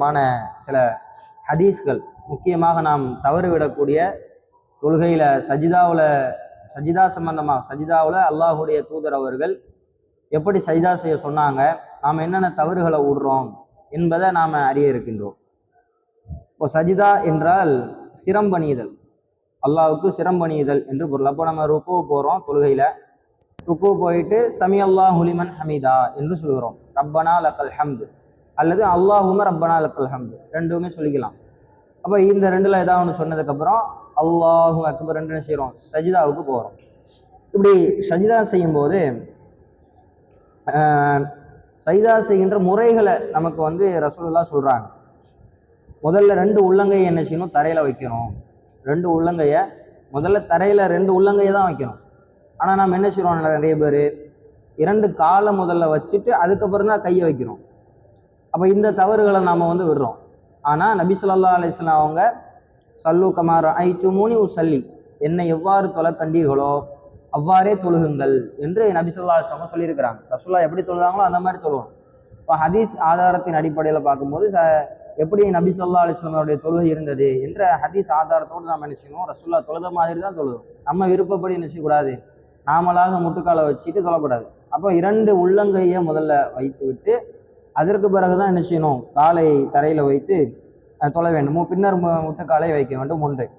மான சில ஹதீஸ்கள். முக்கியமாக நாம் தவறுவிடக்கூடிய தொழுகையில் சஜிதாவில் சஜிதா சம்பந்தமாக சஜிதாவில் அல்லாஹுடைய தூதர் அவர்கள் எப்படி சஜிதா செய்ய சொன்னாங்க நாம் என்னென்ன தவறுகளை விடுறோம் என்பதை நாம் அறிய இருக்கின்றோம். இப்போ சஜிதா என்றால் சிரம்பணிதல் அல்லாவுக்கு சிரம்பணிதல் என்று பொருள். அப்போ நம்ம ருக்கு போகிறோம் தொழுகையில். ருக்கு போயிட்டு சமி அல்லாஹ் ஹுலிமன் ஹமீதா என்று சொல்கிறோம் ரப்பனா லக்கல் ஹம்து அல்லது அல்லாஹும ரப்பனா அலக்கல் ஹம்து. ரெண்டுமே சொல்லிக்கலாம். அப்போ இந்த ரெண்டுல ஏதாவது ஒன்று சொன்னதுக்கப்புறம் அல்லாஹு அக்பர் ரெண்டு செய்கிறோம் சஜிதாவுக்கு போகிறோம் இப்படி சஜிதா செய்யும்போது சஜிதா செய்கின்ற முறைகளை நமக்கு வந்து ரசூலுல்லா சொல்கிறாங்க முதல்ல ரெண்டு உள்ளங்கையை என்ன செய்யணும்? தரையில் வைக்கணும். ரெண்டு உள்ளங்கையை முதல்ல தரையில் ரெண்டு உள்ளங்கையை தான் வைக்கணும். ஆனால் நம்ம என்ன செய்கிறோம் நிறைய பேர். இரண்டு காலை முதல்ல வச்சுட்டு அதுக்கப்புறம் தான் கையை வைக்கிறோம். அப்போ இந்த தவறுகளை நாம் வந்து விடுறோம். ஆனால் நபி சொல்லா அலிஸ்லாம் அவங்க சல்லு கமார் ஐத்து மூணி சல்லி என்னை எவ்வாறு தொலை கண்டீர்களோ அவ்வாறே தொழுகுங்கள் என்று நபி சொல்லா அலைஹி சொல்லியிருக்கிறாங்க. ரசுல்லா எப்படி தொழுதாங்களோ அந்த மாதிரி தொழுவோம் இப்போ ஹதீஸ் ஆதாரத்தின் அடிப்படையில் பார்க்கும்போது ச எப்படி நபி சொல்லா அலிஸ்லாமருடைய தொழுகை இருந்தது என்ற ஹதீஸ் ஆதாரத்தோடு நாம் என்ன செய்யணும் ரசுல்லா தொழுத மாதிரி தான் தொழுதும் நம்ம விருப்பப்படி என்ன செய்யக்கூடாது? நாமளாக முட்டுக்காலை வச்சுட்டு தொழக்கூடாது. அப்போ இரண்டு உள்ளங்கையை முதல்ல வைத்து விட்டு அதற்கு பிறகுதான் என்ன செய்யணும்? காலை தரையில் வைத்து தொலை வேண்டுமோ. வேண்டும் பின்னர் மு- முட்டுக்காலை வைக்க வேண்டும் ஒன்று.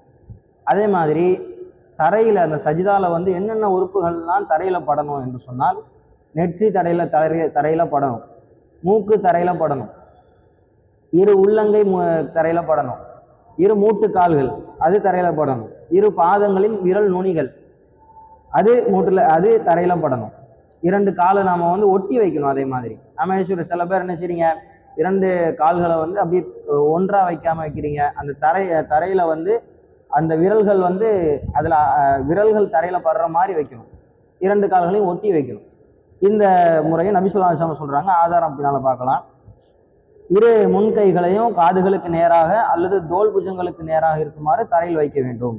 அதே மாதிரி தரையில் அந்த சஜிதாவில் வந்து என்னென்ன உறுப்புகள்லாம் தரையில் படணும் என்று சொன்னால் நெற்றி தரையில் தரைய தரையில் படணும். மூக்கு தரையில் படணும். இரு உள்ளங்கை மு தரையில் படணும். இரு மூட்டு கால்கள் அது தரையில் படணும். இரு பாதங்களின் விரல் நுனிகள் அது மூட்டில் அது தரையில் படணும். இரண்டு காலை நாம் வந்து ஒட்டி வைக்கணும் அதே மாதிரி. நாம என்ன சில பேர் என்ன செய்றீங்க? இரண்டு கால்களை வந்து அப்படியே ஒன்றாக ஒன்றா வைக்காம வைக்கிறீங்க. அந்த தரை தரையில வந்து அந்த விரல்கள் வந்து அதில் விரல்கள் தரையில படுற மாதிரி வைக்கணும். இரண்டு கால்களையும் ஒட்டி வைக்கணும். இந்த முறையை நபிசுல்லா சொல்றாங்க. ஆதாரம் பின்னால பார்க்கலாம். இரு முன்கைகளையும் காதுகளுக்கு நேராக அல்லது தோல் புஜங்களுக்கு நேராக இருக்குமாறு தரையில் வைக்க வேண்டும்.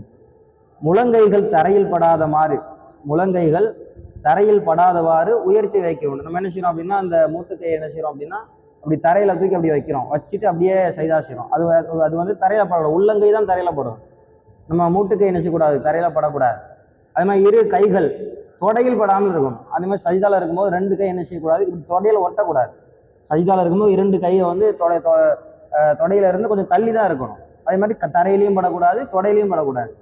முழங்கைகள் தரையில் படாத மாதிரி முழங்கைகள் தரையில் படாதவாறு உயர்த்தி வைக்க வேண்டும். நம்ம என்ன செய்யறோம் அப்படின்னா அந்த மூட்டுக்கையை என்ன செய்யறோம் அப்படின்னா அப்படி தரையில தூக்கி அப்படி வைக்கிறோம். வச்சுட்டு அப்படியே சைதா செய்யறோம். அது அது வந்து தரையில படக்கூடாது. உள்ளங்கை தான் தரையில படும் நம்ம மூட்டுக்கை என்ன செய்யக்கூடாது? தரையில படக்கூடாது. அது மாதிரி இரு கைகள் தொடையில் படாமல் இருக்கணும். அந்த மாதிரி சஜிதால இருக்கும்போது ரெண்டு கை என்ன செய்யக்கூடாது? இப்படி தொடையில ஒட்டக்கூடாது. சஜிதால இருக்கும்போது இரண்டு கையை வந்து தொடை தொ- தொடையில இருந்து கொஞ்சம் தள்ளி தான் இருக்கணும். அதே மாதிரி க- தரையிலையும் படக்கூடாது தொடையிலையும் படக்கூடாது.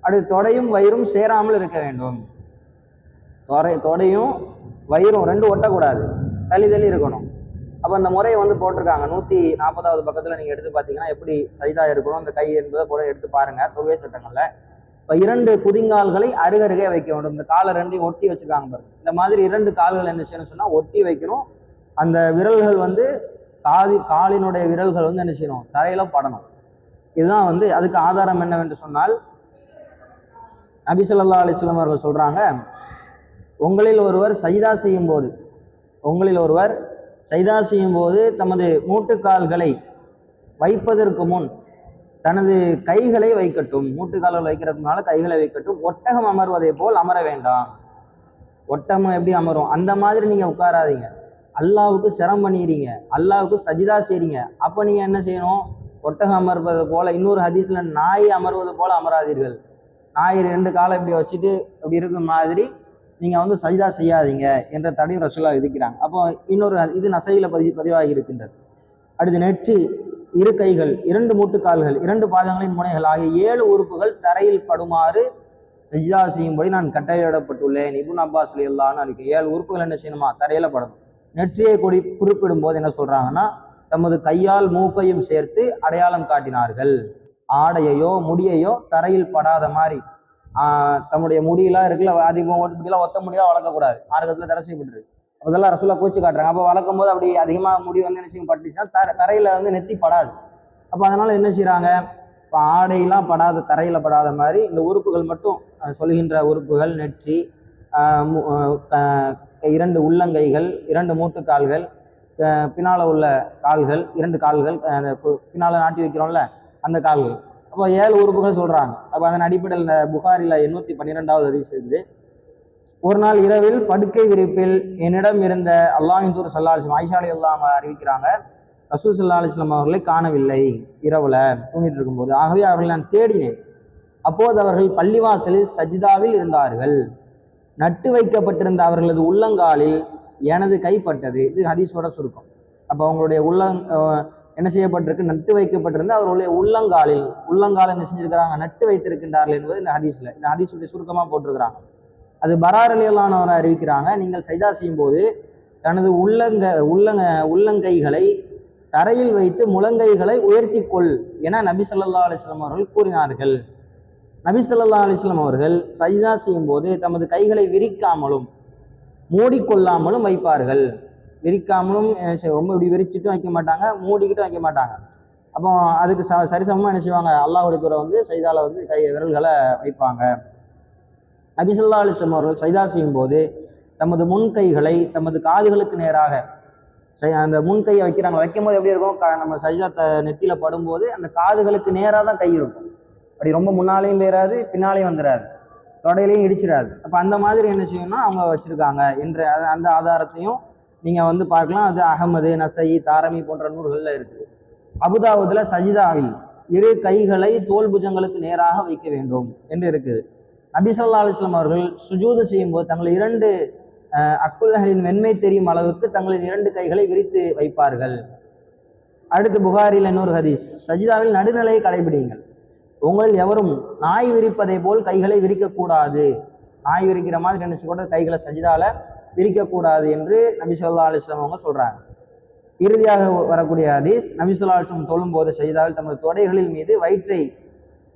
அடுத்து தொடையும் வயிறும் சேராமல் இருக்க வேண்டும். தொடை தொடையும் வயிறும் ரெண்டும் ஒட்டக்கூடாது. தள்ளி தள்ளி இருக்கணும். அப்போ அந்த முறையை வந்து போட்டிருக்காங்க. நூற்றி நாற்பதாவது பக்கத்தில் நீங்கள் எடுத்து பார்த்தீங்கன்னா எப்படி சைதா இருக்கணும் அந்த கை என்பதை கூட எடுத்து பாருங்கள் தொழுகை சட்டங்களில். இப்போ இரண்டு குதிங்கால்களை அருகருகே வைக்க வேண்டும். இந்த காலை ரெண்டையும் ஒட்டி வச்சுருக்காங்க பாருங்க. இந்த மாதிரி இரண்டு கால்கள் என்ன செய்யணும் சொன்னால் ஒட்டி வைக்கணும். அந்த விரல்கள் வந்து காதி காலினுடைய விரல்கள் வந்து என்ன செய்யணும்? தரையில படணும். இதுதான் வந்து அதுக்கு ஆதாரம் என்னவென்று சொன்னால் நபி ஸல்லல்லாஹு அலைஹி அவர்கள் சொல்கிறாங்க உங்களில் ஒருவர் சைதா செய்யும் போது உங்களில் ஒருவர் சைதா செய்யும் போது தமது மூட்டுக்கால்களை வைப்பதற்கு முன் தனது கைகளை வைக்கட்டும். மூட்டுக்கால்கள் வைக்கிறதுனால கைகளை வைக்கட்டும். ஒட்டகம் அமர்வதை போல் அமர வேண்டாம். ஒட்டகம் எப்படி அமரும்? அந்த மாதிரி நீங்க உட்காராதீங்க. அல்லாவுக்கு சிரம் பண்ணிடுறீங்க அல்லாவுக்கு சஜிதா செய்றீங்க. அப்ப நீங்க என்ன செய்யணும்? ஒட்டகம் அமர்வது போல இன்னொரு ஹதீஸ்ல நாய் அமர்வது போல அமராதீர்கள். நாய் ரெண்டு காலை இப்படி வச்சுட்டு இப்படி இருக்கும் மாதிரி நீங்கள் வந்து சஜிதா செய்யாதீங்க என்ற தடையும் ரசூலா விதிக்கிறாங்க. அப்போ இன்னொரு இது நசையில் பதிவு பதிவாகி இருக்கின்றது. அடுத்து நெற்றி இரு கைகள் இரண்டு மூட்டுக்கால்கள் இரண்டு பாதங்களின் முனைகள் ஆகிய ஏழு உறுப்புகள் தரையில் படுமாறு சஜிதா செய்யும்படி நான் கட்டளையிடப்பட்டுள்ளேன். இபுன் அப்பாஸ் இல்லான்னு இருக்கு ஏழு உறுப்புகள் என்ன செய்யணுமா? தரையில படணும். நெற்றியை கொடி குறிப்பிடும் போது என்ன சொல்றாங்கன்னா தமது கையால் மூக்கையும் சேர்த்து அடையாளம் காட்டினார்கள். ஆடையையோ முடியையோ தரையில் படாத மாதிரி தம்முடைய முடியெல்லாம் இருக்குல்ல அதிகமாக ஓட்டு முடியெல்லாம் ஒத்த முடியெல்லாம் வளர்க்கக்கூடாது. மார்க்கத்தில் தடை செய்யப்பட்டிருக்கு. அதெல்லாம் ரசூலா கூச்சி காட்டுறாங்க. அப்போ வளர்க்கும் போது அப்படி அதிகமாக முடி வந்து என்ன செய்யும்? பட்டுச்சுன்னா தர தரையில் வந்து நெத்தி படாது. அப்போ அதனால் என்ன செய்கிறாங்க இப்போ ஆடையெல்லாம் படாத தரையில் படாத மாதிரி இந்த உறுப்புகள் மட்டும் சொல்கின்ற உறுப்புகள் நெற்றி இரண்டு உள்ளங்கைகள் இரண்டு மூட்டுக்கால்கள் கால்கள் பின்னால உள்ள கால்கள் இரண்டு கால்கள் அந்த கு- நாட்டி வைக்கிறோம்ல அந்த கால்கள். அப்போ ஏழு உறுப்புகள் சொல்றாங்க. அப்போ அதன் அடிப்படையில் இந்த எண்ணூற்றி எண்ணூத்தி பன்னிரெண்டாவது ஹதீஸ் இருந்து ஒரு நாள் இரவில் படுக்கை விரிப்பில் என்னிடம் இருந்த அல்லாஹின் தூர் சல்லாஹ் ஆயிஷா அலி அறிவிக்கிறாங்க ரசூல் சல்லா அலிஸ்லாம் அவர்களை காணவில்லை இரவுல தூங்கிட்டு இருக்கும்போது. ஆகவே அவர்களை நான் தேடினேன். அப்போது அவர்கள் பள்ளிவாசலில் சஜிதாவில் இருந்தார்கள். நட்டு வைக்கப்பட்டிருந்த அவர்களது உள்ளங்காலில் எனது கைப்பட்டது இது ஹதீஸோட சுருக்கம். அப்போ அவங்களுடைய உள்ளங் என்ன செய்யப்பட்டிருக்கு? நட்டு வைக்கப்பட்டிருந்த அவருடைய உள்ளங்காலில் உள்ளங்கால என்ன செஞ்சிருக்கிறாங்க? நட்டு வைத்திருக்கின்றார்கள் என்பது இந்த ஹதீஸ்ல. இந்த ஹதீஸுடைய சுருக்கமாக போட்டிருக்கிறாங்க. அது பராரலியலானவரை அறிவிக்கிறாங்க. நீங்கள் சைதா செய்யும் போது தனது உள்ளங்க உள்ளங்க உள்ளங்கைகளை தரையில் வைத்து முழங்கைகளை உயர்த்தி கொள் என நபி சொல்லா அலிஸ்லாம் அவர்கள் கூறினார்கள். நபி சொல்லா அலிஸ்லாம் அவர்கள் சஜிதா செய்யும் போது தமது கைகளை விரிக்காமலும் மூடிக்கொள்ளாமலும் வைப்பார்கள். விரிக்காமலும் ரொம்ப இப்படி விரிச்சிட்டும் வைக்க மாட்டாங்க மூடிக்கிட்டும் வைக்க மாட்டாங்க. அப்போ அதுக்கு ச சரிசமமாக என்ன செய்வாங்க? அல்லாஹ் தூரை வந்து சைதால வந்து கை விரல்களை வைப்பாங்க. நபி அலிஸ்லம் அவர்கள் சைதா செய்யும் போது தமது முன் கைகளை தமது காதுகளுக்கு நேராக அந்த முன் கையை வைக்கிறாங்க. வைக்கும் போது எப்படி இருக்கும்? நம்ம சஜிதா த நெத்தியில படும்போது அந்த காதுகளுக்கு நேராக தான் கை இருக்கும். அப்படி ரொம்ப முன்னாலேயும் போயிடாது பின்னாலேயும் வந்துடாது தொடையிலையும் இடிச்சிடாது அப்போ அந்த மாதிரி என்ன செய்யணும்னா அவங்க வச்சுருக்காங்க. என்ற அந்த ஆதாரத்தையும் நீங்கள் வந்து பார்க்கலாம் அது அகமது நசை தாரமி போன்ற நூல்களில் இருக்குது அபுதாபுதில் சஜிதாவில் இரு கைகளை தோல் புஜங்களுக்கு நேராக வைக்க வேண்டும் என்று இருக்குது நபிசல்லா அலுவலாம் அவர்கள் சுஜூது செய்யும்போது தங்கள் இரண்டு அக்குல்களின் மென்மை தெரியும் அளவுக்கு தங்களின் இரண்டு கைகளை விரித்து வைப்பார்கள். அடுத்து புகாரில் இன்னொரு ஹதீஸ். சஜிதாவில் நடுநிலையை கடைபிடிங்கள் உங்களில் எவரும் நாய் விரிப்பதை போல் கைகளை விரிக்கக்கூடாது. நாய் விரிக்கிற மாதிரி நினைச்சு கூட கைகளை சஜிதாவில் விரிக்கக்கூடாது என்று நபி சொல்லா அலிஸ்லாம் அவங்க சொல்றாங்க. இறுதியாக வரக்கூடிய ஹதீஸ் நபி சொல்லா அலிஸ்லாம் தொழும்போது செய்தால் தமது தொடைகளின் மீது வயிற்றை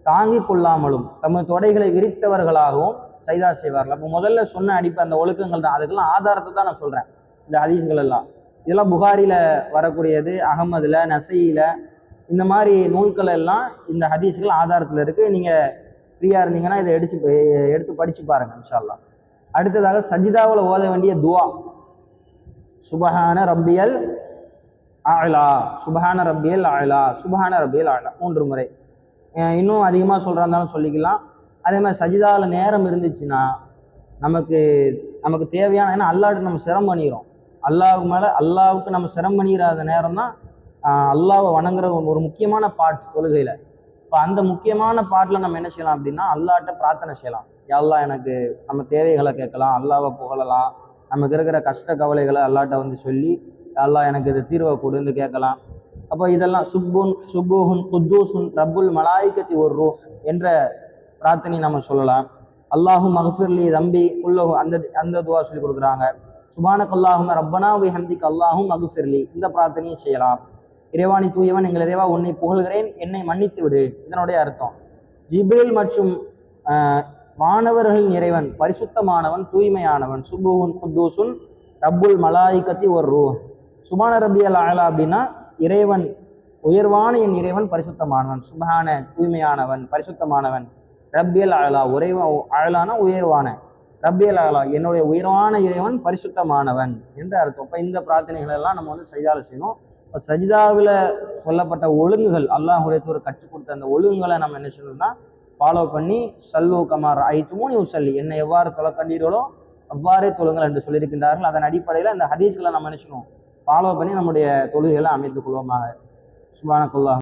தாங்கி கொள்ளாமலும் தமது தொடைகளை விரித்தவர்களாகவும் சைதா செய்வார்கள். அப்போ முதல்ல சொன்ன அடிப்பு அந்த ஒழுக்கங்கள் தான். அதுக்கெல்லாம் ஆதாரத்தை தான் நான் சொல்றேன். இந்த ஹதீஸ்கள் எல்லாம். இதெல்லாம் புகாரில வரக்கூடியது அகமதுல நசையில இந்த மாதிரி நூல்கள் எல்லாம் இந்த ஹதீஸ்கள் ஆதாரத்தில் இருக்கு. நீங்க ஃப்ரீயா இருந்தீங்கன்னா இதை எடுத்து எடுத்து படிச்சு பாருங்க இன்ஷால்லாம் அடுத்ததாக சஜிதாவில் ஓத வேண்டிய துவா. சுபஹான ரப்பியல் ஆலா சுபஹான ரப்பியல் ஆலா சுபஹான ரப்பியல் ஆலா மூன்று முறை. இன்னும் அதிகமாக சொல்கிறாந்தாலும் சொல்லிக்கலாம். அதே மாதிரி சஜிதாவில் நேரம் இருந்துச்சுன்னா நமக்கு நமக்கு தேவையான ஏன்னா அல்லாஹ்ட்ட நம்ம சிரம் பண்ணிக்கிறோம். அல்லாவுக்கு மேலே அல்லாவுக்கு நம்ம சிரம் பண்ணிடாத நேரம் தான் அல்லாவை வணங்குற ஒரு முக்கியமான பாட் தொழுகையில். இப்போ அந்த முக்கியமான பாட்டில் நம்ம என்ன செய்யலாம் அப்படின்னா அல்லாட்ட பிரார்த்தனை செய்யலாம். எல்லாம் எனக்கு நம்ம தேவைகளை கேட்கலாம் அல்லாவை புகழலாம். நமக்கு இருக்கிற கஷ்ட கவலைகளை அல்லாஹ்ட்ட வந்து சொல்லி யா எனக்கு இது தீர்வை கொடுன்னு கேட்கலாம். அப்போ இதெல்லாம் சுப்புன் சுப்புஹுன் குத்தூசுன் ரப்புல் மலாய்கத்தி ஒரு ரூஹ் என்ற பிரார்த்தனை நம்ம சொல்லலாம். அல்லாஹும் மகஃபிர்லி தம்பி உள்ளஹு அந்த அந்த துவா சொல்லி கொடுக்குறாங்க. சுபானக் அல்லாஹும் ரப்பனா வி ஹந்திக் அல்லாஹும் மகுஃபிர்லி. இந்த பிரார்த்தனையும் செய்யலாம். இறைவாணி தூயவன் எங்கள் இறைவா உன்னை புகழ்கிறேன் என்னை மன்னித்து விடு இதனுடைய அர்த்தம். ஜிப்ரில் மற்றும் மாணவர்களின் இறைவன் பரிசுத்தமானவன் தூய்மையானவன் சுபுஹுன் குத்தூசுன் ரப்புல் மலாய்கத்தி ஒரு ரூ சுபான ரபி அல் ஆலா அப்படின்னா இறைவன் உயர்வான என் இறைவன் பரிசுத்தமானவன் சுபான தூய்மையானவன் பரிசுத்தமானவன். ரப்பியல் ஆலா உறைவ அழலான உயர்வான. ரப்பியல் ஆலா என்னுடைய உயர்வான இறைவன் பரிசுத்தமானவன் என்று அர்த்தம். இப்போ இந்த பிரார்த்தனைகள் எல்லாம் நம்ம வந்து சஜிதாவில் செய்யணும். இப்போ சஜிதாவில் சொல்லப்பட்ட ஒழுங்குகள் அல்லாஹுடைய ஒரு கற்றுக் கொடுத்த அந்த ஒழுங்குகளை நம்ம என்ன செய்யணும்னா ஃபாலோ பண்ணி சல்லு கமார் ஐத்துமோனி உசல்லி என்னை எவ்வாறு தொலைக்கண்டீர்களோ அவ்வாறே தொழுங்கள் என்று சொல்லியிருக்கின்றார்கள். அதன் அடிப்படையில் அந்த ஹதீஸ்களை நம்ம நினைச்சுக்கணும் ஃபாலோ பண்ணி நம்முடைய தொழுகைகளை அமைத்துக் கொள்வோமாக. சுபானக்குல்லா